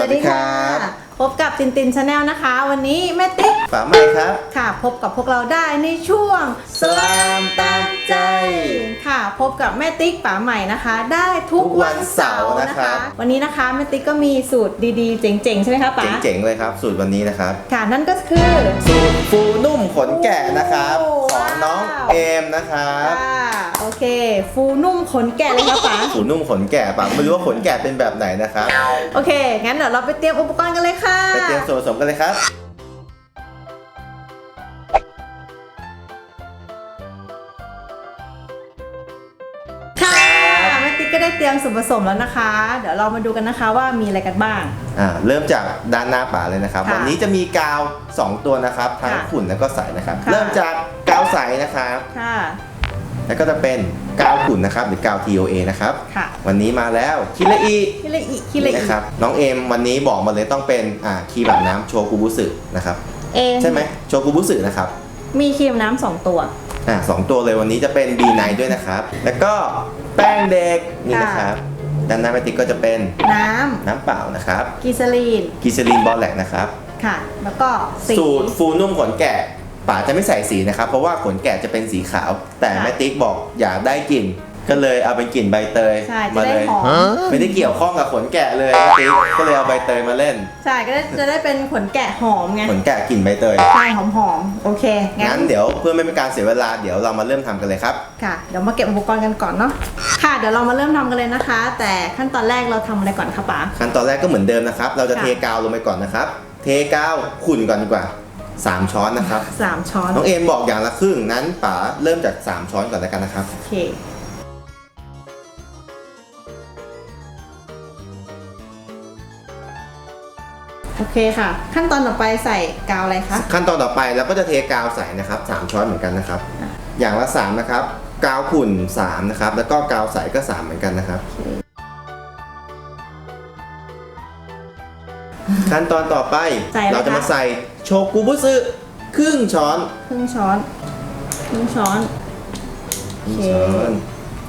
วัสดีครับพบกับตินตินชาแนลนะคะ วันนี้แม่ติ๊กฝาใหม่ครับ ค่ะ พบกับพวกเราได้ในช่วงสลามตาม ใจ ค่ะพบกับแม่ติ๊กป๋าใหม่นะคะ ได้ทุกทุกวัวันนเสาเสาร์ร์นะนะครัคะบวันนี้นะคะแม่ติ๊กก็มีสูตรดีๆ เจ๋งๆ ใช่ไหมคะป๋าเจ๋งๆเลยครับ สูตรวันนี้นะครับ ค่ะนั่นก็คือสูตรฟูนุ่มขนแกะนะครับโอ้ของน้องว้าวเอมนะครับค่ะโอเค ฟูนุ่มขนแกะเลยค่ะป๋าฟูนุ่มขนแกะปะไม่รู้ว่าขนแกะเป็นแบบไหนนะครับโอเค งั้นเดี๋ยวเราไปเตรียมอุปกรณ์กันเลยค่ะไปเตรียมส่วนผสมกันเลยครับ ยมส่วนผสมแล้วนะคะ เดี๋ยวเรามาดูกันนะคะว่ามีอะไรกันบ้าง อ่าเริ่มจากด้านหน้าป่าเลยนะครับ ค่ะวันนี้จะมีกาว 2 ตัวนะครับ ทั้งค่ะขุ่นแล้วก็ใสนะครับ ค่ะ เริ่มจากกาวใสนะครับ ค่ะ แล้วก็จะเป็นกาวขุ่นนะครับ หรือกาว TOA นะครับ ค่ะวันนี้มาแล้วคิระอิคิละอิคิละอินะครับ น้องเอมวันนี้บอกมาเลยต้องเป็นอ่าครีมแบบน้ำโชกุบุสึนะครับ เอใช่ไหมโชกุบุสึนะครับ มีครีมน้ำสองตัว อ่าสองตัวเลยวันนี้จะเป็น B9 ด้วยนะครับ แล้วก็ แป้งเด็กนี่นะครับด้านหน้าแมติกก็จะเป็นน้น้ำเปล่านะครับำกิซาลีนกิซลีนบอลแลกนะครับ ค่ะ แล้วก็สีสูตรฟูนุ่มขนแกะป๋าจะไม่ใส่สีนะครับ เพราะว่าขนแกะจะเป็นสีขาว แต่ค่ะแมติกบอกอยากได้กลิ่น ก็เลยเอาเป็นกลิ่นใบเตยใช่จะมาได้เลย หอม ไม่ได้เกี่ยวข้องกับขนแกะเลยแมติกก็เลยเอาใบเตยมาเล่น ใช่ก็ได้จะได้เป็นขนแกะหอมไงขนแกะกลิ่นใบเตย ใช่หอมหอมๆโอเคงั้งั้นนเดี๋ยวเพื่อไม่เป็นการเสียเวลาเดี๋ยวเรามาเริ่มทำกันเลยครับ ค่ะ เดี๋ยวมาเก็บอุปกรณ์กันก่อนเนาะค่ะ เดี๋ยวเรามาเริ่มทำกันเลยนะคะ แต่ขั้นตอนแรกเราทำอะไรก่อนคะป๋า ขั้นตอนแรกก็เหมือนเดิมนะครับ เราจะค่ะ เทกาวลงไปก่อนนะครับ เทกาวขุ่นก่อนดีกว่า 3 ช้อนนะครับ สามช้อนน้องเอมบอกอย่างละครึ่งนั้นป๋าเริ่มจาก 3 ช้อนก่อนแล้วกันนะครับ โอเค โอเคค่ะ ขั้นตอนต่อไปใส่กาวอะไรคะ ขั้นตอนต่อไปเราก็จะเทกาวใส่นะครับ3ช้อนเหมือนกันนะครับ อย่างละ3นะครับกาวขุ่น3นะครับแล้วก็กาวใสก็3เหมือนกันนะครับ ขั้นตอนต่อไปใส่อะไรคะ เราจะมาใส่โชกุบุสึครึ่งช้อนครึ่งช้อนครึ่งช้อนโอเคช้อน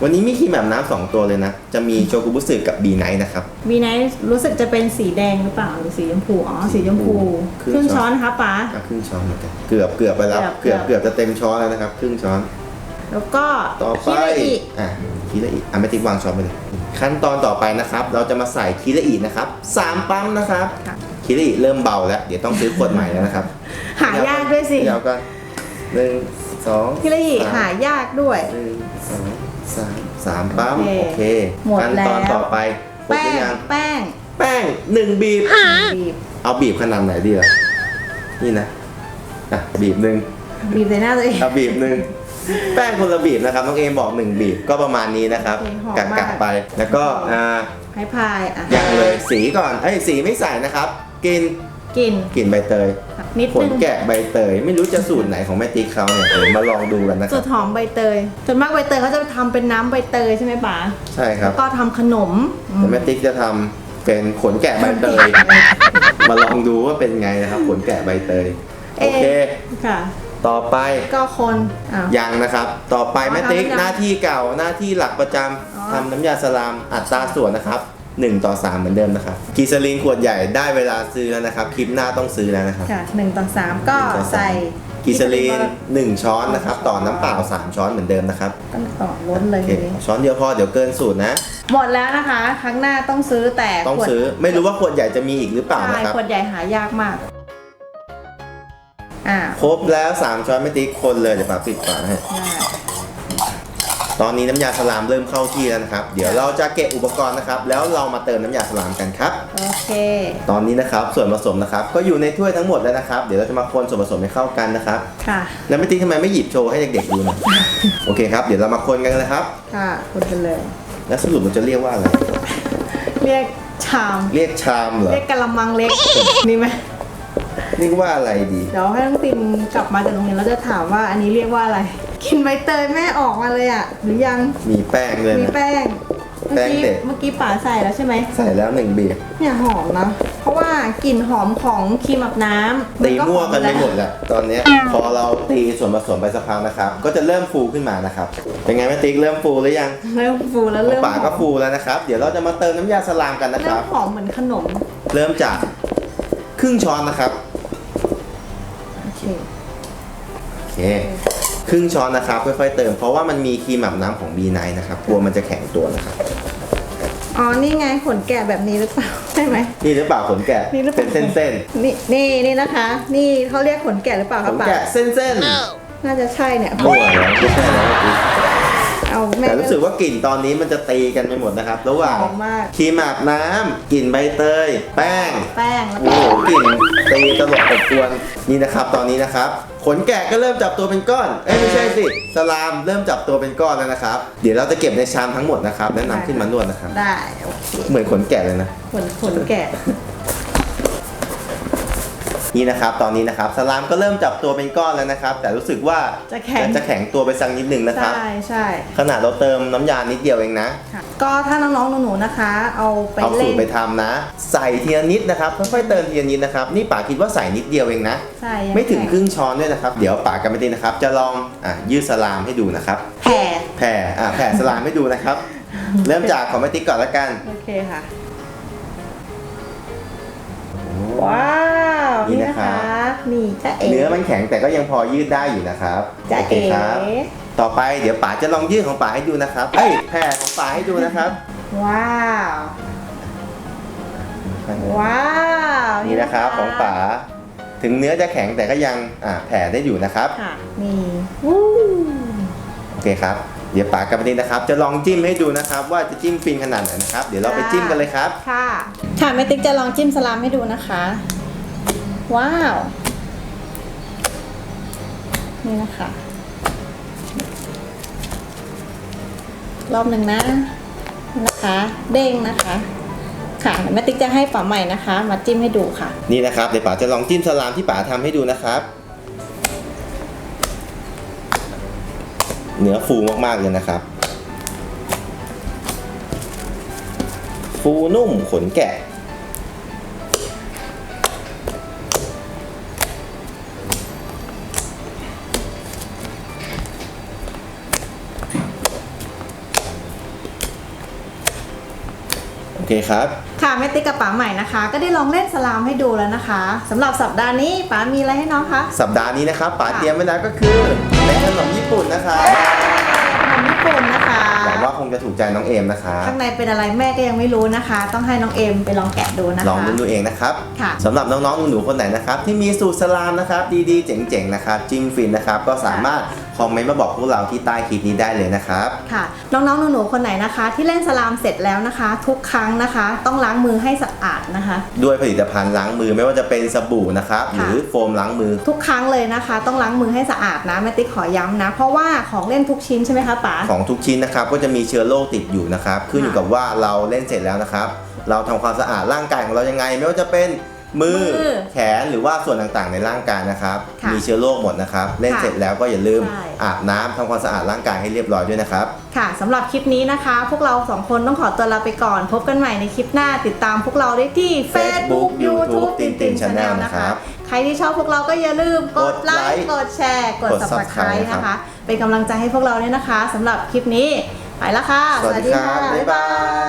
วันนี้มีครีมแบบน้ำสองตัวเลยนะ จะมีโชกุบุสึกับบีไนท์นะครับวีไนท์รู้สึกจะเป็นสีแดงหรือเปล่าหรือสีชมพู อ๋อ สีชมพูครึ่งครึ่งช้ช้ออนนนะคะป๋าก็ครึ่งช้อนเหมือนกัน เกือบเกือบไปแล้วเกืเกืออบบเกืเกืออบบจะเต็มช้อนแล้วนะครับ ครึ่งช้อน แล้วก็ต่อไปคิระอิอะคีระอิอะไม่ติ๊กวางช้อนไปเลย ขั้นตอนต่อไปนะครับ เราจะมาใส่คีระอินะครับสามปั๊มนะครับค่ะคีระอิเริ่มเบาแล้ว เดี๋ยวต้องซื้อขวดใหม่แล้วนะครับ หายากด้วยสิเดี๋ยวก็หนึ่งสองคิระอิสมหายากด้วยหนึ่งสอง สามสามปั๊มโอเคโอเคหมดขั้นตอนแล้ว ต่อไปครบแป้หรืงอยังแป้งแป้งหนึ่งบีบ บีบเอาบีบขนาดไหนดีล่ะนี่นะอะบีบหนึ่งบีบใส่หน้าตัวเอง เอาบีบหนึ่งแป้งคนละบีบนะครับน้องเอมบอกหนึ่งบีบก็ประมาณนี้นะครับโอเคหอมกัดมาก กัดไปแล้วก็อ่าให้พายอะยังเลยสีก่อนเอ้ยสีไม่ใส่นะครับ กินกินกลิ่นใบเตย นิดขนนึงแกะใบเตย ไม่รู้จะสูตรไหนของแม่ติ๊กเขาเนี่ยเดี๋ยวมาลองดูกันนะคสูรับ ตรหอมใบเตยส่วนมากใบเตยเขาจะทำเป็นน้ำใบเตยใช่ไหมป๋าใช่ครับ ก็ทำขนมอืมแต่แม่ติ๊กจะทำเป็นขนแกะใบเตย มาลองดูว่าเป็นไงนะครับขนแกะใบเตย โอเค ค่ะ ต่อไปก็คนอ้าว ยังนะครับ ต่อไปอ๋อแม่ติ๊กทำน้ำยา หน้าที่เก่าหน้าที่หลักประจอ๋อำทำน้ำยาสลามอัตราส่วนนะครับ 1 ต่อ 3 เหมือนเดิมนะครับกีซาลีนขวดใหญ่ได้เวลาซื้อแล้วนะครับ คลิปหน้าต้องซื้อแล้วนะครับ ค่ะหนึ่งต่อสามก็หนึ่งต่อสาม ใส่กีซาลีน1 ช้อนนะครับ ต่อน้ำเปล่า 3 ช้อนเหมือนเดิมนะครับต้องต่อล้นเลยโอเคทีนี้ช้อนเดียวพอเดี๋ยวเกินสูตรนะ หมดแล้วนะคะ ครั้งหน้าต้องซื้อแต่ต้องขวดซื้อไม่รู้ว่าขวดใหญ่จะมีอีกหรือเปล่าใช่นะครับ ขวดใหญ่หายากมาก อ่าครบแล้ว 3 ช้อนไม่ติ๊กคนเลยเดี๋ยวป้าปิดฝาให้ ได้ ตอนนี้น้ำยาสลามเริ่มเข้าที่แล้วนะครับ เดี๋ยวเราจะเก็บอุปกรณ์นะครับ แล้วเรามาเติมน้ำยาสลามกันครับ โอเค ตอนนี้นะครับส่วนผสมนะครับ ก็อยู่ในถ้วยทั้งหมดแล้วนะครับ เดี๋ยวเราจะมาคนส่วนผสมให้เข้ากันนะครับ ค่ะ แล้วไม่ติ๊กทำไมไม่หยิบโชว์ให้เด็กๆดูหน่อยโอเคครับ เดี๋ยวเรามาคนกันเลยครับ ค่ะ คนกันเลย แล้วสรุปมันจะเรียกว่าอะไร เรียกชาม เรียกชามเหรอ เรียกกะละมังเล็ก นี่ไหมเรียกว่าอะไรดี เดี๋ยวให้น้องตินกลับมาจากโรงเรียนแล้วจะถามว่าอันนี้เรียกว่าอะไร กินใบเตยแม่ออกมาเลยอะ หรือยัง มีแป้งเลยมีนะ แป้ง แป้เมื่องกี้เด็ก เมื่อกี้ป๋าใส่แล้วใช่ไหม ใส่แล้วหนึ่งบีบเนี่ยหอมนะ เพราะว่ากลิ่นหอมของครีมอาบน้ำตีมั่วกันไปหมดแล้วแหละตอนเนี้ยพอเราตีส่วนผสมไปสักพักนะครับ ก็จะเริ่มฟูขึ้นมานะครับเป็นไงแม่ติ๊กเริ่มฟูหรือยังเริ่มฟูแล้วของเริ่มป่าก็ฟูแล้วนะครับ เดี๋ยวเราจะมาเติมน้ำยาสลามกันนะคเริ่รัมบ หอมเหมือนขนม เริ่มจากครึ่งช้อนนะครับโอเคโอเค ครึ่งช้อนนะครับค่อยๆเติม เพราะว่ามันมีครีมอาบน้ำของ B9 นะครับกลัวมันจะแข็งตัวนะครับ อ๋อ นี่ไงขนแกะแบบนี้หรือเปล่า ใช่ไหม นี่หรือเปล่าขนแกะนี่หรือเปเป็ล่า นเส้นนี่นี่นี่นะคะ นี่เขาเรียกขนแกะหรือเปล่าๆคขรับนป๋าแกะเส้นๆน่าจะใช่เนี่ย มั่วแล้วไม่ใช่แล้ว เมื่อกี้เอาแม่แต่รู้สึกว่ากลิ่นตอนนี้มันจะตีกันไปหมดนะครับระหว่างหอมมาก ครีมอาบน้ำกลิ่นใบเตย แป้ง แป้งแล้วโอ้ก็โหกลิ่นตีตลบอบอวนนี่นะครับ ตอนนี้นะครับ ขนแกะก็เริ่มจับตัวเป็นก้อน เอ้ยไม่ใช่สิ สลามเริ่มจับตัวเป็นก้อนแล้วนะครับ เดี๋ยวเราจะเก็บในชามทั้งหมดนะครับ แล้วนำขึ้นมานวดนะครับ ได้โอเคเหมือนขนแกะเลยนะ ขนขนแกะ นี่นะครับตอนนี้นะครับสลามก็เริ่มจับตัวเป็นก้อนแล้วนะครับ แต่รู้สึกว่าจะแข็ง จะแข็งตัวไปสักนิดหนึ่งนะครับ ใช่ใช่ขนาดเราเติมน้ำยานิดเดียวเองนะ ค่ะก็ถ้าน้องๆหนูๆนะคะ เอาไปเอาสูเล่ตนรไปทำนะ ใส่ทีละนิดนะครับค่อยๆเติมทีละนิดนะครับนี่ป๋าคิดว่าใส่นิดเดียวเองนะ ใช่ยังไม่ถึงแข็ครึ่งช้อนด้วยนะครับ เดี๋ยวป๋ากับแม่ตินนะครับ จะลองอะยืดสลามให้ดูนะครับ แผ่ แผ่อะแผ่สลามให้ดูนะครับ เริ่มจากของแม่ติ๊กก่อนละกัน โอเคค่ะ ว้าว นี่นี่นะนะครัคะบนี่จะเอ๋เนื้อมันแข็งแต่ก็ยังพอยืดได้อยู่นะครับจะโอเคเอ๋ครับ ต่อไปเดี๋ยวป๋าจะลองยืดของป๋าให้ดูนะครับเอ้ยแผ่ของป๋าให้ดูนะครับว้าว ว้าวนี่นะครับของป๋าถึงเนื้อจะแข็งแต่ก็ยังอะแผ่ได้อยู่นะครับ ค่ะนี่วู้โอเคครับ เดี๋ยวป๋ากับแม่ติ๊กนะครับ จะลองจิ้มให้ดูนะครับ ว่าจะจิ้มฟินขนาดไหนนะครับ เดี๋ยวเราไปจิ้มกันเลยครับ ค่ะ ค่ะแม่ติ๊กจะลองจิ้มสลามให้ดูนะคะ ว้าว นี่นะคะ รอบหนึ่งนะนะคะ เด้งนะคะค่ะเดี๋ยวแม่ติ๊กจะให้ฝาใหม่นะคะ มาจิ้มให้ดูค่ะ นี่นะครับเดี๋ยวป๋าจะลองจิ้มสลามที่ป๋าทำให้ดูนะครับ เนื้อฟูมากๆเลยนะครับ ฟูนุ่มขนแกะ เคครับ ค่ะแม่ติ๊กกับป๋าใหม่นะคะ ก็ได้ลองเล่นสลามให้ดูแล้วนะคะสำหรับสัปดาห์นี้ป๋ามีอะไรให้น้องคะสัปดาห์นี้นะครับป๋าค่ะเตรียมไว้แล้วก็คือเป็นขนมญี่ปุ่นนะครับขนมญี่ปุ่นนะคะหวังว่าคงจะถูกใจน้องเอมนะครับข้างในเป็นอะไรแม่ก็ยังไม่รู้นะคะ ต้องให้น้องเอ็มไปลองแกะดูนะคะลองดูดูเองนะครับค่ะสำหรับน้องๆหนูๆคนไหนนะครับที่มีสูตรสลามนะครับดีๆเจ๋งๆนะครับจิ้มฟินนะครับก็สามารถ คอมเมนต์มาบอกพวกเราที่ใต้คลิปนี้ได้เลยนะครับ ค่ะ น้องๆหนูๆคนไหนนะคะ ที่เล่นสลามเสร็จแล้วนะคะ ทุกครั้งนะคะ ต้องล้างมือให้สะอาดนะคะ ด้วยผลิตภัณฑ์ล้างมือไม่ว่าจะเป็นสบู่นะครับหค่ะรือโฟมล้างมือ ทุกครั้งเลยนะคะ ต้องล้างมือให้สะอาดนะแม่ติ๊กขอย้ำนะ เพราะว่าของเล่นทุกชิ้นใช่ไหมคะป๋าของทุกชิ้นนะครับก็จะมีเชื้อโรคติดอยู่นะครับขึ้นอยู่กับว่าเราเล่นเสร็จแล้วนะครับ เราทำความสะอาดร่างกายของเรายังไง ไม่ว่าจะเป็น มือ มือแขนหรือว่าส่วนต่างๆในร่างกายนะครับ ค่ะมีเชื้อโรคหมดนะครับ เล่นค่ะเสร็จแล้วก็อย่าลืมใช่ อาบน้ำทำความสะอาดร่างกายให้เรียบร้อยด้วยนะครับ ค่ะสำหรับคลิปนี้นะคะ พวกเราสองคนต้องขอตัวลาไปก่อน พบกันใหม่ในคลิปหน้าติดตามพวกเราได้ที่ Facebook YouTube ตินติน Channel นะคะใครที่ชอบพวกเราก็อย่าลืมกดไลค์กดแชร์ กด กด Subscribe Subscribe นะคะเป็นกำลังใจให้พวกเราด้วยนะคะสำหรับคลิปนี้ไปแล้วค่ะสวัสดีครับบ๊ายบายย